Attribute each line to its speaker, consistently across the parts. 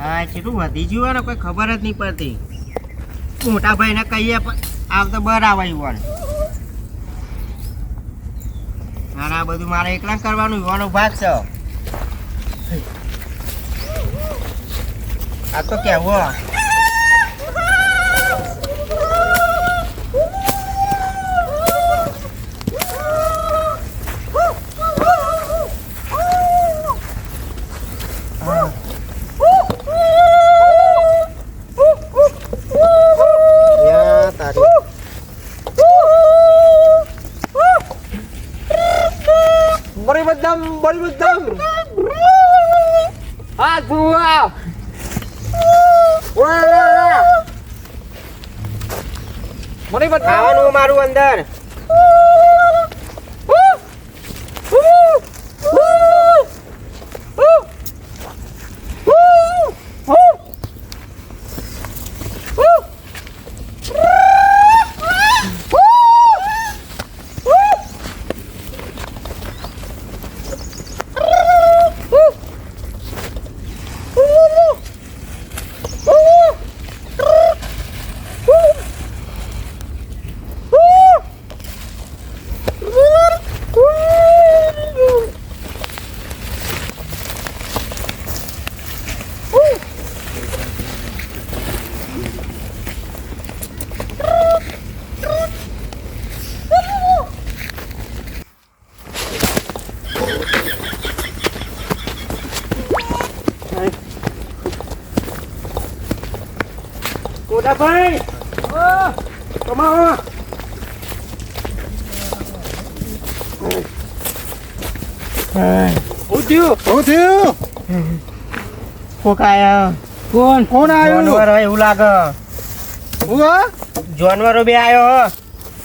Speaker 1: હા, કેટલું વધી ગયું હોય ને, કોઈ ખબર જ નહીં પડતી. મોટા ભાઈને કહીએ પણ આવતો બરાબર યુવાન મારે આ બધું મારે એકલા કરવાનું યુવાનો ભાગ છે. આ તો કેવું?
Speaker 2: બરી બદમ બરી બદમ Wah. બદમ
Speaker 1: ખાવાનું મારું અંદર. ફોકાયા
Speaker 2: કોણ?
Speaker 3: કોણ આવ્યું
Speaker 1: જાનવર હોય એવું લાગે.
Speaker 3: હું હા?
Speaker 1: જાનવરો બે આવ્યો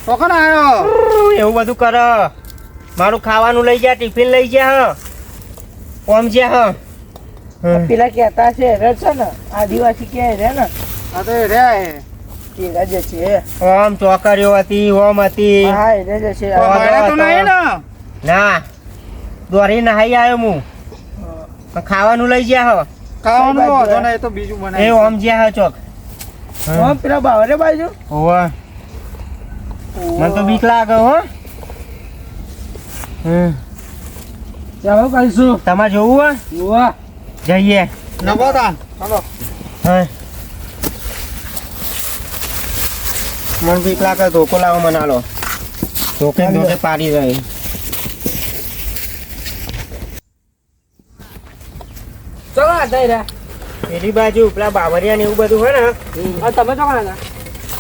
Speaker 3: કોણ આવ્યો
Speaker 1: એવું બધું કર. મારું ખાવાનું લઈ જા ટિફિન લઈ જા ઓમ જ્યા
Speaker 2: પેલા કહેતા છે રે છે ને? આદિવાસી કે રે ને?
Speaker 3: આ તો એ રહ્યા હે.
Speaker 2: છે.
Speaker 1: ઓમ ચોકરીઓ હતી ઓમ હતી.
Speaker 2: હા રે રાજ્ય છે.
Speaker 1: હા.
Speaker 3: તો નહીં ને?
Speaker 1: ના. દોરી નહાઈ આવ્યો હું. ખાવાનું લઈ ગયા હો.
Speaker 3: ખાવાનું વાંધો નહીં, તો બીજું
Speaker 1: એ ઓમ જ્યા હો ચોક.
Speaker 2: ઓમ પેલા બાવરે બાજુ
Speaker 1: ઓવા મને તો બીક લાગે હો.
Speaker 2: ચાલો કહીશું
Speaker 1: તમારે જોવું હોય?
Speaker 2: વાહ
Speaker 1: જઈએ.
Speaker 3: તાન. ચાલો
Speaker 1: હા. મને બીક લાગે ધોકો લાવો મને આલો. ધોકે ધોકે પાડી રહી
Speaker 2: રહ્યા.
Speaker 1: પેલી બાજુ પેલા બાવરિયા ને એવું બધું હોય ને
Speaker 2: તમે તો કોણ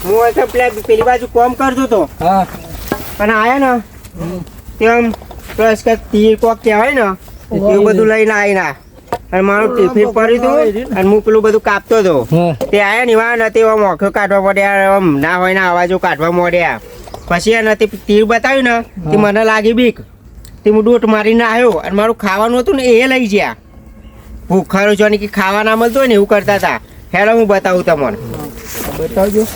Speaker 1: હું તો પેલા પેલી બાજુ કોમ કરતો તો અને આયા ને તેમ પ્લસ કે તીર કોક કહેવાય ને એવું બધું લઈને આવી ના. અને મારું ટિફિન ફરી હતું અને હું પેલું બધું કાપતો હતો. તે આયા ને એવા નથી આમ ઓખો કાઢવા પડ્યા આમ ના હોય ના અવાજો કાઢવા મળ્યા પછી એ નથી તીર બતાવ્યું ને તે મને લાગી બીક. તે હું ડોટ મારીને આવ્યો અને મારું ખાવાનું હતું ને એ લઈ ગયા. ભૂખારો છો ને કે ખાવા ના મળતું હોય ને એવું કરતા હતા. હેલો, હું બતાવું તમને.
Speaker 2: બતાવજો.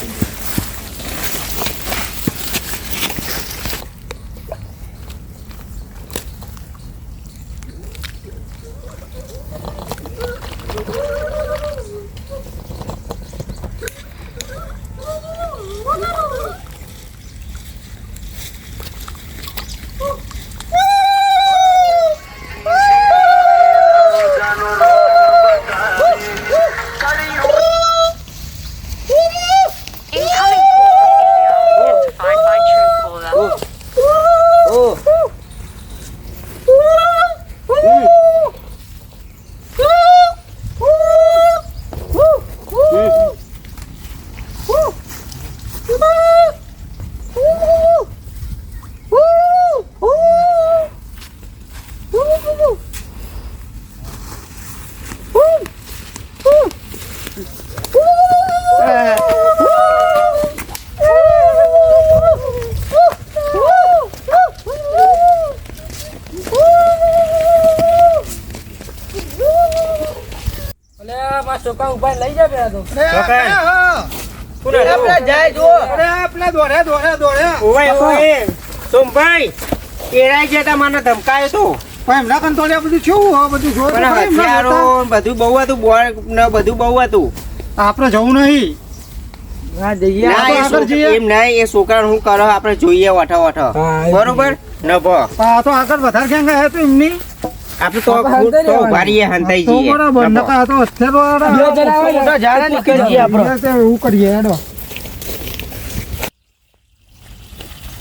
Speaker 2: છોકરા ઊભા લઈ જા પેલા તો.
Speaker 1: હતું?
Speaker 2: જાય
Speaker 3: અરે આપણે
Speaker 1: ઓય ઓય સોમભાઈ મને ધમકાયો
Speaker 3: પણ એમના આ બધું કેવું બધું
Speaker 1: હથિયારો બધું બહુ હતું બોર ને બધું બહુ હતું.
Speaker 3: આપણે જવું નહીં.
Speaker 1: ના. એમ નહીં એ છોકરાને હું કરો આપણે જોઈએ વઠો વઠો. બરોબર?
Speaker 3: આ તો આગળ વધારે ક્યાં ગયા તો એમની.
Speaker 1: આપણે તો
Speaker 4: આપણે
Speaker 1: ફૂટ તો
Speaker 4: હંતાઈ
Speaker 1: ઊભા હંતાઈ
Speaker 3: તો
Speaker 1: જઈએ
Speaker 3: બરાબર નકા તો
Speaker 4: બે જણા હોય ને તો ઝાડા નીકળી જઈએ આપણે.
Speaker 3: એવું કરીએ હેડો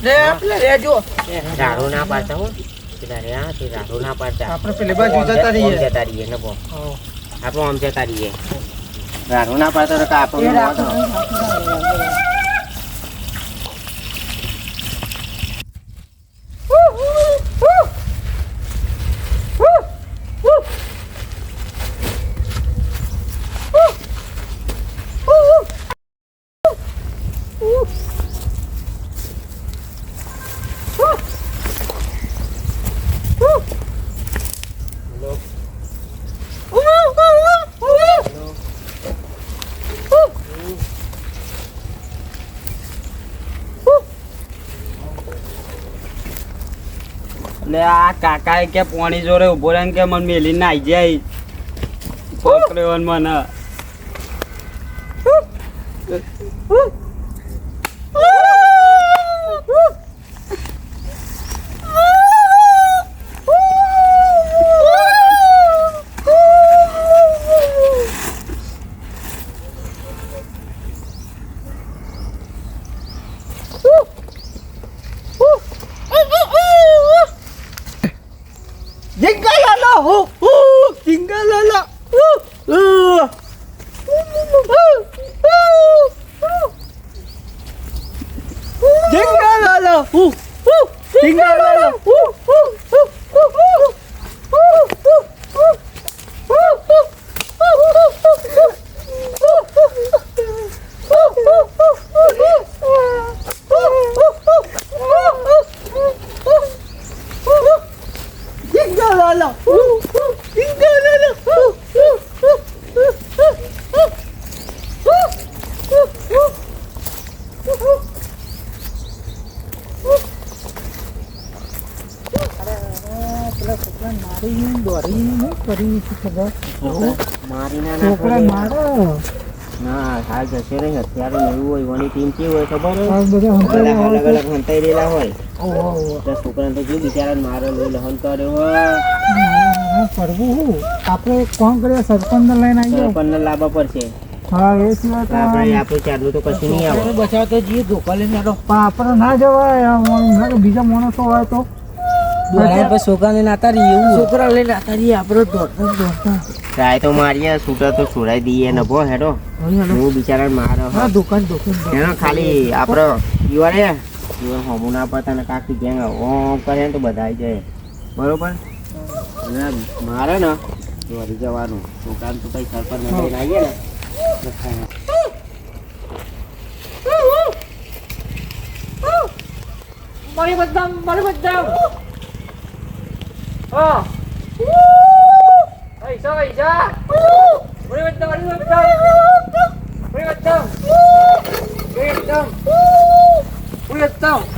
Speaker 4: લે રે જો
Speaker 1: ઝાડો ના પાડતા હો પેલા રે હા, તે રાડો ના પાડતા
Speaker 3: આપણે પેલી બાજુ જતા રહીએ
Speaker 1: જતા રહીએ નભો આપણે આમ જતા રહીએ ઝાડો ના પાડતા તો કે આપણને
Speaker 4: એ
Speaker 1: વાંધો.
Speaker 5: એટલે આ કાકાએ કે પોણી જોડે ઊભો રહે કે મને મેલી નાઈ જાય. પકડ્યો મને.
Speaker 4: જિંગલાલા હો હો જિંગલાલા હો હો જિંગલાલા હો હો જિંગલાલા હો હો Gingalala. Gingalala.
Speaker 1: મારી ના નાખો ના હાલ જશે નહીં. હથિયારો એવું હોય વની ટીમ કેવી હોય ખબર હોય? અલગ અલગ હંતાઈ રહેલા હોય. છોકરાને તો જો બિચારાને મારે લઈ લહન કર્યો હોય
Speaker 3: આપણે કોણ કરીએ સરપંચ લઈને
Speaker 1: સરપંચને લાવવા પડશે.
Speaker 3: હા એ સિવાય
Speaker 1: આપણે આપણું તો કશું નહીં આવે.
Speaker 4: બચાવ તો જઈએ ધોકા લઈને
Speaker 3: ના જવાય. બીજા માણસો હોય તો.
Speaker 4: છોકરા નાતા રહીએ એવું છોકરા લઈને નાતા રહીએ આપણે દોડતા દોડતા
Speaker 1: ટ્રાય તો મારીએ છૂટા તો છોડાઈ દઈએ ને ભો હેડો હું બિચારાને મારે
Speaker 4: હા દુકાન દુકાન
Speaker 1: એનો ખાલી આપણો યુવા રે યુવા હોમું ના પડતા ને કાકી ગેંગ ઓમ કરે ને તો બધા આવી જાય બરોબર અને મારે ને વળી જવાનું છોકરાને તો કઈ સરપંચ ને લઈને આવીએ ને.
Speaker 4: મારી બદામ મારી બદામ હા પૈસા પૈસા મારી બદામ મારી બદામ મારી બદામ મારી બદામ મારી બદામ Gingalala.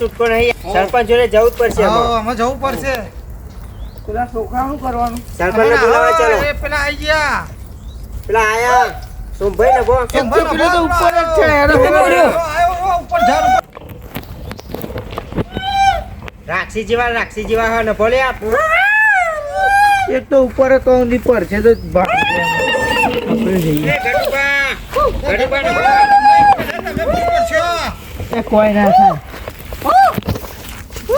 Speaker 1: છૂટકો નહીં સરપંચ જોડે જવું જ પડશે
Speaker 3: હા,
Speaker 1: આમાં.
Speaker 3: જવું પડશે
Speaker 2: પેલા છોકરાનું કરવાનું
Speaker 1: સરપંચ બોલાવા ચાલો
Speaker 3: પેલા આઈ ગયા
Speaker 1: પેલા આયા સોમભાઈ ને બોલ
Speaker 2: પેલો તો ઉપર જ છે એનો પેલો રહ્યો.
Speaker 3: આયો ઉપર ઝાડ
Speaker 1: રાખસી જેવા રાક્ષી જેવા હા ને ભલે આપ
Speaker 2: એક તો ઉપર હતો ઊંધી પર છે તો આપણે જઈએ
Speaker 1: ગડુબા ગડુબા ને
Speaker 2: કોઈ ના થાય એ, એ, એ.
Speaker 1: સોમભાઈ મરી જશે બોન વાગશે તું
Speaker 6: લે કાકા સોરાવો તો કરી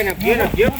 Speaker 1: સોમભાઈ ને ગયો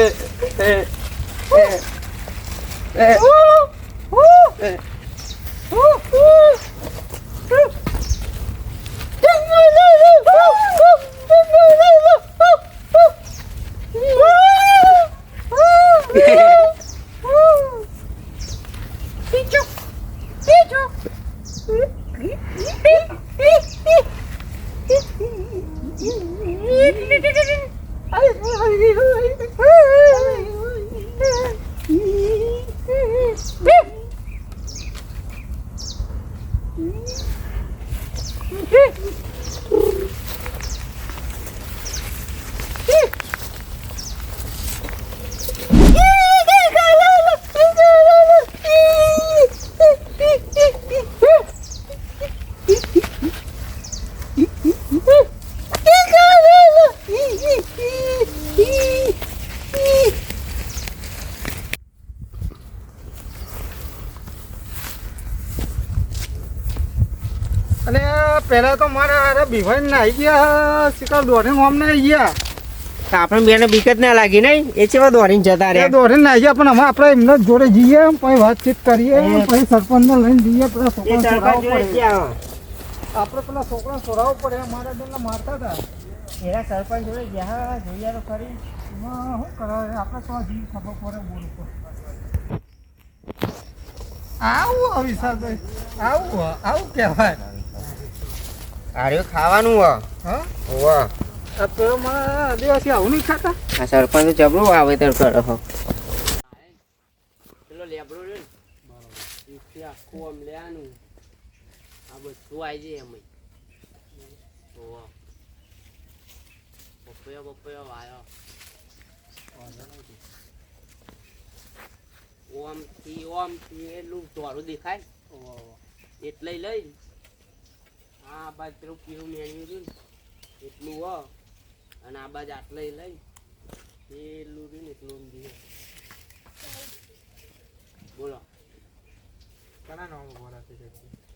Speaker 3: Mm-hmm. બીભાઈ ને આવી ગયા શિકાર દોડીને આમ આવી ગયા.
Speaker 1: તો આપણે બેને બીક જ ના લાગી નહીં? એ છે દોડીને જતા રહ્યા?
Speaker 3: દોડીને આવી ગયા પણ હવે આપણે એમને જોડે જઈએ પછી વાતચીત કરીએ પછી સરપંચને લઈને જઈએ પેલા છોકરા આપણે પેલા છોકરા છોડાવવો પડે મારા બેનને મારતા હતા.
Speaker 1: એના સરપંચ જોડે ગયા જોઈએ તો ખરી.
Speaker 3: શું કરાવે? આપણે તો જીવ ખબર પડે બોલ ઉપર આવું વિશાલભાઈ આવું આવું કહેવાય.
Speaker 1: આર્યો ખાવાનું હ?
Speaker 3: હા આદિવાસી આવું નહીં ખાતા?
Speaker 1: આ સરપંચ જબરું વાવેતર કરે હો.
Speaker 6: પેલો લેબડો ને ઈથી આખું આમ લેવાનું. આ બધું આવી જાય એમ ઓહો પપૈયો પપૈયો વાયો. ઓમથી ઓમથી એટલું ધોરું દેખાય એટલે લઈ આ બાજ પેલું પીવું મેળવ્યું હતું ને એટલું હો. અને આ બાજ આટલે લઈ એટલું રહ્યું ને એટલું ઊંધી બોલો.
Speaker 3: ઘણા નામ બોલાતી છે?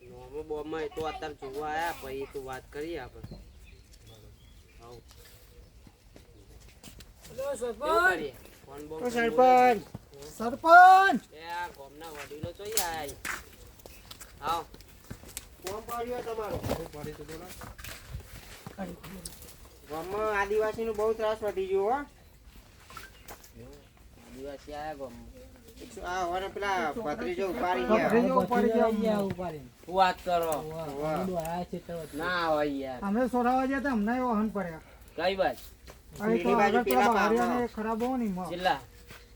Speaker 6: નોમો બોમાં એ તો અત્યારે જોવા આવ્યા પછી તો વાત કરીએ આપણે. આવું કેવું સરપંચ.
Speaker 1: સરપંચ.
Speaker 3: સરપંચ.
Speaker 6: એ આ ગામના વડીલો જોઈ આયા આવ
Speaker 1: કોમ પડ્યો તમારો. ગામમાં આદિવાસીનો બહુ ત્રાસ વધી ગયો હો.
Speaker 6: આદિવાસી આયા ગામમાં.
Speaker 1: આ હવે પેલા ભત્રીજો ઉપાડી ગયા.
Speaker 3: ભત્રીજો ઉપાડી ગયા.
Speaker 6: શું વાત કરો?
Speaker 1: વાહ.
Speaker 6: ના હોય યાર.
Speaker 3: અમે સોરાવા ગયા હતા અમને એવો પડ્યા.
Speaker 6: કઈ વાત?
Speaker 3: અહીં તો આગળ
Speaker 1: પેલા
Speaker 3: પેલા ખરાબ ને.
Speaker 6: છેલ્લા.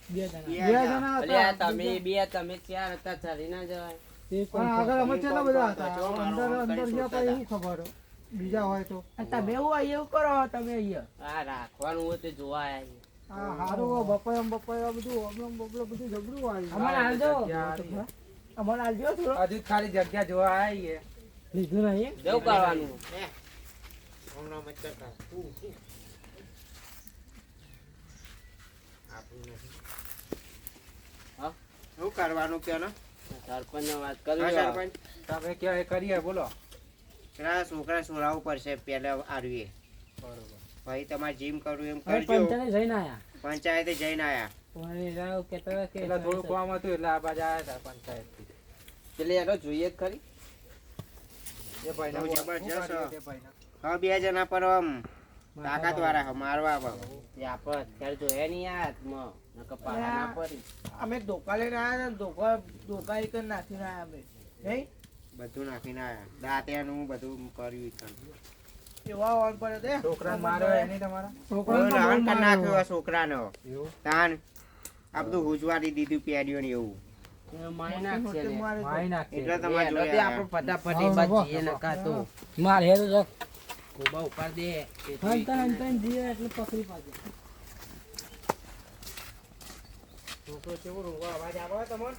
Speaker 3: બે
Speaker 1: બે
Speaker 3: જણા હતા.
Speaker 6: તમે બે તમે ચાર હતા? ચાલી ના જવાય.
Speaker 3: પણ આગળ અમે કેટલા બધા હતા? અંદર અંદર ગયા
Speaker 1: શોધતા
Speaker 3: પછી ખબર. બીજા હોય તો.
Speaker 4: તમે એવું હોય એવું કરો તમે અહીંયા.
Speaker 6: આ રાખવાનું હોય તે જોવા આયા
Speaker 3: હારું બપાયા બપાયા બધું અબલમ બબલમ બધું જબરું આવ્યું
Speaker 4: અમારે હાલજો અમારે હાલજો
Speaker 2: હજુ ખાલી જગ્યા જોવા આવી
Speaker 4: લીધું નહીં.
Speaker 6: જેવું કરવાનું.
Speaker 1: હમણાં મચ્છર આપણું નથી.
Speaker 6: હા?
Speaker 1: શું કરવાનું કે ને
Speaker 6: સરપંચ વાત કરી
Speaker 1: સરપંચ.
Speaker 2: તમે ક્યાં કરીએ બોલો.
Speaker 1: પેલા છોકરા સોરાવું પડશે પેલા આરવીએ.
Speaker 2: બરોબર.
Speaker 1: ભાઈ તમારે જીમ કરવું એમ કરજો.
Speaker 4: પંચાયતે જઈને આયા.
Speaker 1: પંચાયતે જઈને આયા.
Speaker 4: પણ એ રાવ કે
Speaker 2: એટલે થોડું કામ હતું એટલે આ બાજુ આવ્યા હતા પંચાયતથી.
Speaker 6: પેલે એનો જોઈએ જ ખરી.
Speaker 2: એ
Speaker 1: જબરજસ્ત. હા બે જણા પર આમ. તાકાત વાળા હે, મારવા
Speaker 6: આપણે અત્યારે જોઈએ નહીં આ હાથમાં.
Speaker 4: અમે ધોકા લઈને આવ્યા ધોકા ધોકા એક નાખીને આવ્યા અમે. નહીં?
Speaker 1: બધું નાખીને આવ્યા દાંતિયાનું બધું કર્યું.
Speaker 4: એવા ઓન પડે તે.
Speaker 2: છોકરાને માર્યો એની તમારા?
Speaker 1: કોઈ લહણ કરી નાખ્યું છોકરાનો. તાન આ બધું હુજવાડી દીધું પેડીઓ ને એવું.
Speaker 6: મારી ઉપાડ દે.
Speaker 4: એટલે પકડી પાછે
Speaker 1: છોકરો કેવો રોવા અવાજ આવે તમને?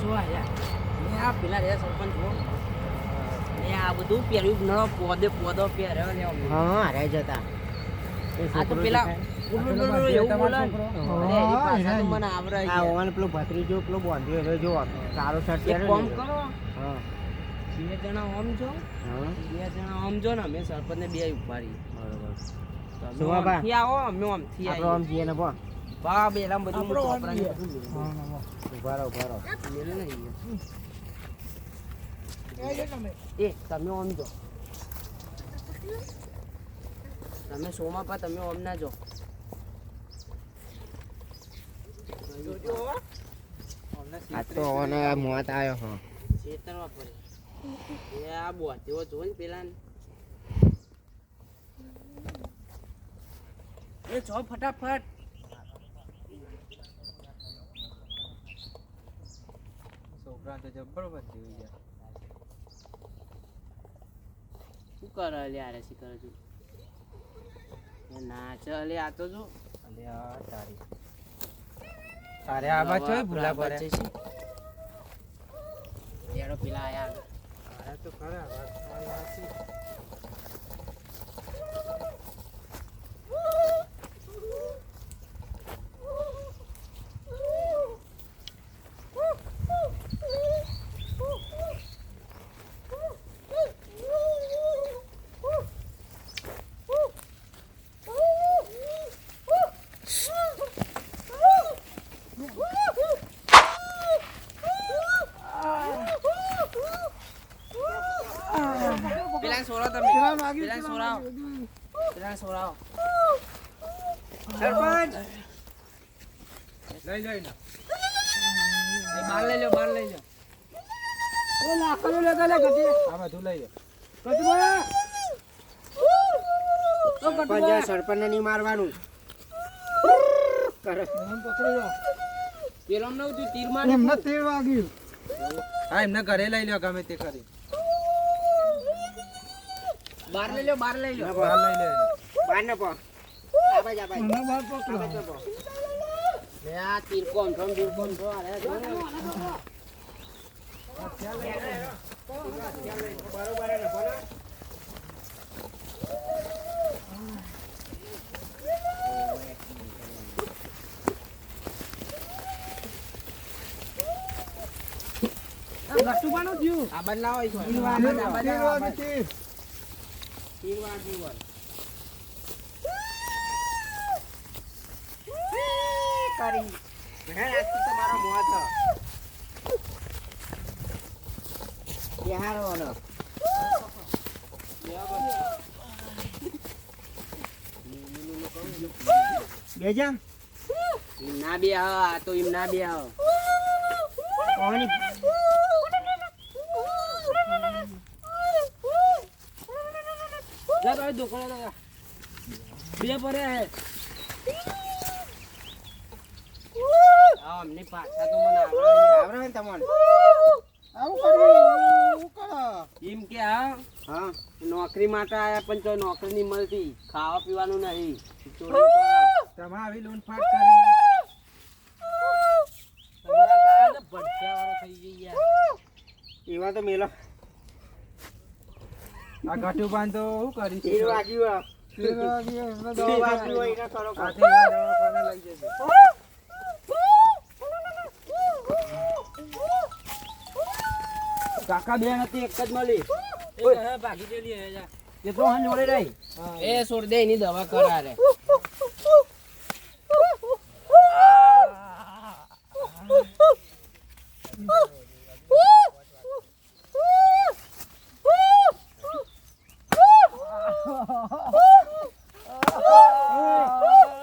Speaker 4: જોવા યાર
Speaker 6: ને આ પેલા સરપંચ જો ને આ બધું પહેર્યું નળો પોદે પોદો પહેર્યો ને
Speaker 1: હા હારે જતા
Speaker 6: આ તો પેલા આવડે
Speaker 1: આ ઓન પેલો ભત્રીજો પેલો બાંધ્યો એટલે જો સારો શર્ટ
Speaker 6: એક
Speaker 1: પહેરે
Speaker 6: કરો.
Speaker 1: હા.
Speaker 6: બે જણા આમ જો બે જણા આમ જો ને અમે સરપંચ ને બે ઉપાડી
Speaker 1: બરોબર.
Speaker 6: તો. આવો અમે આમથી
Speaker 1: આપણો આમ. જઈએ ને પણ
Speaker 6: બા બેલા બધું.
Speaker 1: ઊભા રહો ઊભા રહો.
Speaker 6: મેલું નહીં.
Speaker 4: એ તમે.
Speaker 6: એ તમે આમ જો. તમે સોમાં પા તમે આમ ના જો.
Speaker 1: આ તો ઓને મોત આવ્યો હા.
Speaker 6: છેતરવા પડે. એ આ બોધ્યો જો ને પેલા એ જો ફટાફટ.
Speaker 2: છોકરા તો જબર બધી ગયા.
Speaker 6: શું કરે લે આરે શી કરે છું? નાચે નાચ લે આ તો જો.
Speaker 2: અલ્યા તારી. તારે આ બાજુ હોય ભૂલા પડે.
Speaker 6: લેડો પેલા આયા
Speaker 2: આ તો ખરા વાત તમારી સાચી.
Speaker 6: પેલા સોરાવ પેલા સોરાવ પેલા સોરાવ
Speaker 1: સરપંચ!
Speaker 2: લઈ લઈ ને
Speaker 6: બાર લઈ લો બાર લઈ લો.
Speaker 2: આ બધું લઈ લો.
Speaker 1: સરપંચ આ નહીં મારવાનું. કરે.
Speaker 6: પેલો નવ તું તીર માર
Speaker 3: એમને તેર વાગ્યું.
Speaker 2: હા એમને ઘરે લઈ લો ગમે તે કરી.
Speaker 6: બાર લઈ લો બાર લઈ લો
Speaker 2: બાર લઈ લે.
Speaker 1: બાર ને પો આબાજ આબાજ
Speaker 3: મને બહાર પકડો
Speaker 1: આબાજ ને પો.
Speaker 6: લે આ તીર કોમ કોમ તીર કોમ તો અરે જો ને.
Speaker 1: બરોબર ને, બોલો.
Speaker 6: આ કોઈ. આ બાજ, આ બાજ,
Speaker 3: તેર તીર
Speaker 1: કરી હે આજથી તમારો મોત બિહારવાનો. બેજા
Speaker 6: એમ ના બે આવો આ તો એમ ના બે આવો
Speaker 1: ઓની
Speaker 6: જા તારે દુકાને બે પડે હે. અમને પાછા તો મને આવડે
Speaker 1: આવડે ને તમને.
Speaker 3: આવું કર્યું કરો.
Speaker 6: એમ કે હા?
Speaker 1: હા.
Speaker 6: નોકરી માટે આયા પણ તો નોકરી નહીં મળતી. ખાવા પીવાનું નહીં.
Speaker 2: તમે આવી લોન ફાટ કરી
Speaker 1: એવા તો મેલો
Speaker 2: આ ઘાટું પાન તો શું કરી
Speaker 1: તીર વાગ્યું
Speaker 6: કાકા બેન હતી એક જ મળી. ભાગી ગયેલી હે જા.
Speaker 2: એ તો હા જોડે રહી.
Speaker 6: એ છોડ દે એની દવા કરારે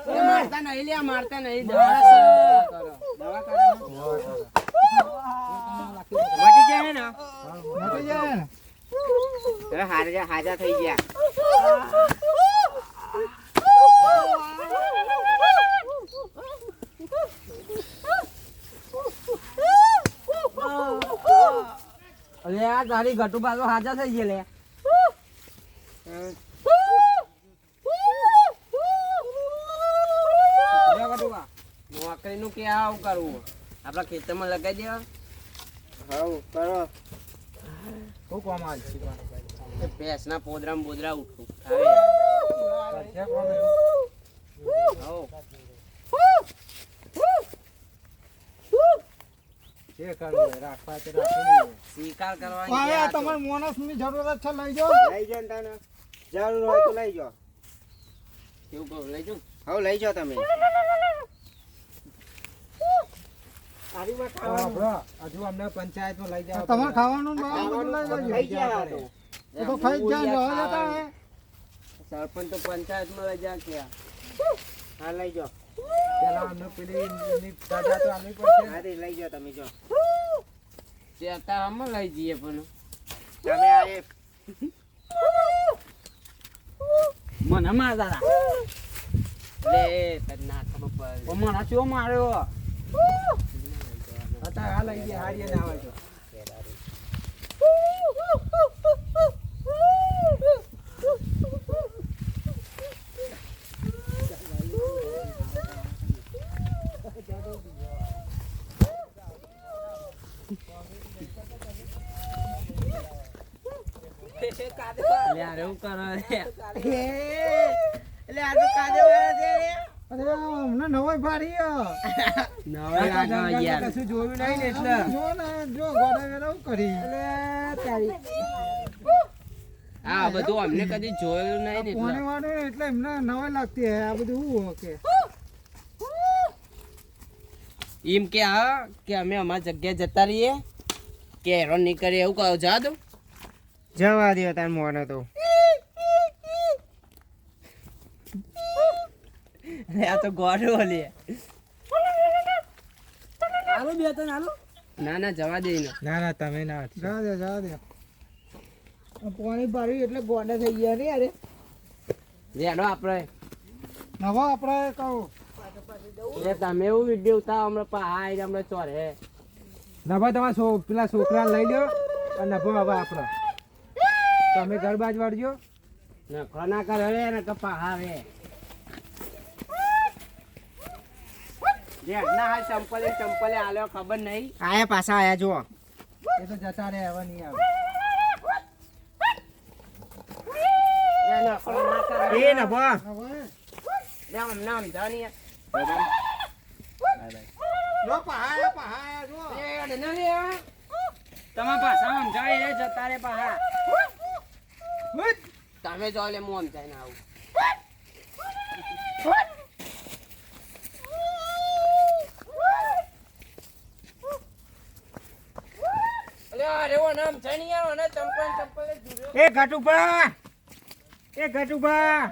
Speaker 6: એ મારતા નહીં લ્યા મારતા નહીં દવા કરો
Speaker 1: દવા કરો. મટી જાય હે ને
Speaker 3: મટી જાય ને
Speaker 1: હવે હાજા હાજા થઈ ગયા
Speaker 6: અરે આ તારી ઘટુ પાછો હાજર થઈ ગયેલે. નોકરીનું કે આવું કરવું? આપડા ખેતરમાં લગાઈ દેવા?
Speaker 1: હાઉ કરો.
Speaker 2: શું કોમ આજ
Speaker 6: ભેંસના પોદરા બોદરા ઉઠું
Speaker 2: છે કરવું રાખવા તો.
Speaker 6: કરવાની
Speaker 3: હવે
Speaker 6: તો.
Speaker 3: તમારે જરૂરત છે લઈ જાઓ.
Speaker 1: લઈ જાઓ તને. જરૂર હોય તો લઈ જાઓ.
Speaker 6: કેવું કહું લઈ જાઉં?
Speaker 1: હવે લઈ જાઓ તમે.
Speaker 2: હજુ અમને પંચાયતમાં લઈ જાવ
Speaker 3: તમારે ખાવાનું ને લઈ
Speaker 1: તો.
Speaker 3: ખાઈ જાય ને,
Speaker 6: સરપંચ તો પંચાયતમાં લઈ જા
Speaker 1: હા લઈ જાઓ.
Speaker 2: પેલા અમને પેલી એની સજા તો આલવી પડશે
Speaker 1: તે લઈ જાઓ તમે જો.
Speaker 6: તે અમે લઈ જઈએ પણ
Speaker 1: તમે આ
Speaker 6: મને મારતા હતા લે તને ખબર પડે. મને ચો માર્યો
Speaker 2: અત્યારે આ લઈ ગયા હારીએ ના આવે તો
Speaker 6: લે
Speaker 1: એટલે આ
Speaker 3: આ
Speaker 6: બધું અમને કદી જોયું નહીં ને એટલે
Speaker 3: એમને નવાઈ લાગતી હે આ બધું હું કે
Speaker 6: એમ કે હા, કે અમે અમારી જગ્યાએ જતા રહીએ, કે હેરાન નહીં કરીએ, એવું કહો જા દો
Speaker 1: જવા દો તાર મોને તો.
Speaker 6: આ તો ગોડો લે આલો બે તો આલો ના ના જવા દે ના
Speaker 2: ના તમે ના
Speaker 3: જવા દે જવા દે. પાણી ભર્યું એટલે ગોડા થઈ ગયા રે અરે.
Speaker 6: લેડો આપણે.
Speaker 3: નવો આપણે કહું.
Speaker 6: એ તમે એવું વીડિયો ઉતારો હમણાં પહાડ હમણાં ચોરે.
Speaker 2: નભા તમારા પેલા છોકરા લઈ લો અને નભો હવે આપણો. તમે ગરબા જ વાળજો
Speaker 6: નખરો ના કરે રે ને કપા પહાવે જે ના હા ચંપલે ચંપલે આલ્યો ખબર નહીં.
Speaker 1: આયા પાછા આયા જો
Speaker 2: એ તો જતા રે હવે નહીં આવે.
Speaker 6: એ ના કરે.
Speaker 1: એ નભો
Speaker 3: હવે
Speaker 6: લે અમને સમજાવો
Speaker 3: પહાયા પહાયા જો
Speaker 6: એ ના લે તમારા પાછા સમજાવે એ જતા રે પહા તમે જો એટલે હું સમજાઈને આવું. અલે અરે ઓ નામ જણી ને ચંપલ ચંપલ
Speaker 1: એ ઘટુભા! એ ઘટુભા!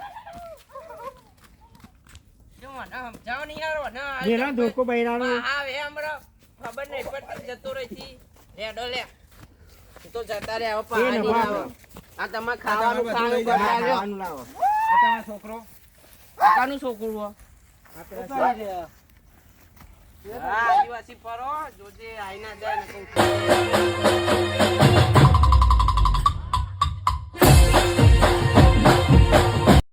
Speaker 6: જો નહીં આવો ના
Speaker 1: જેના ધોકો બૈરાનો
Speaker 6: આવે હમણાં. ખબર નહીં પડતી જતો રહી લેડો લે તો જતા રે
Speaker 1: નભો
Speaker 6: લાવો. આ તમારે ખાવાનું ખાવાનું
Speaker 1: ખાવાનું લાવો.
Speaker 2: છોકરો?
Speaker 6: કાકાનું છોકરો આદિવાસી ફરો જોજે આઈના જાય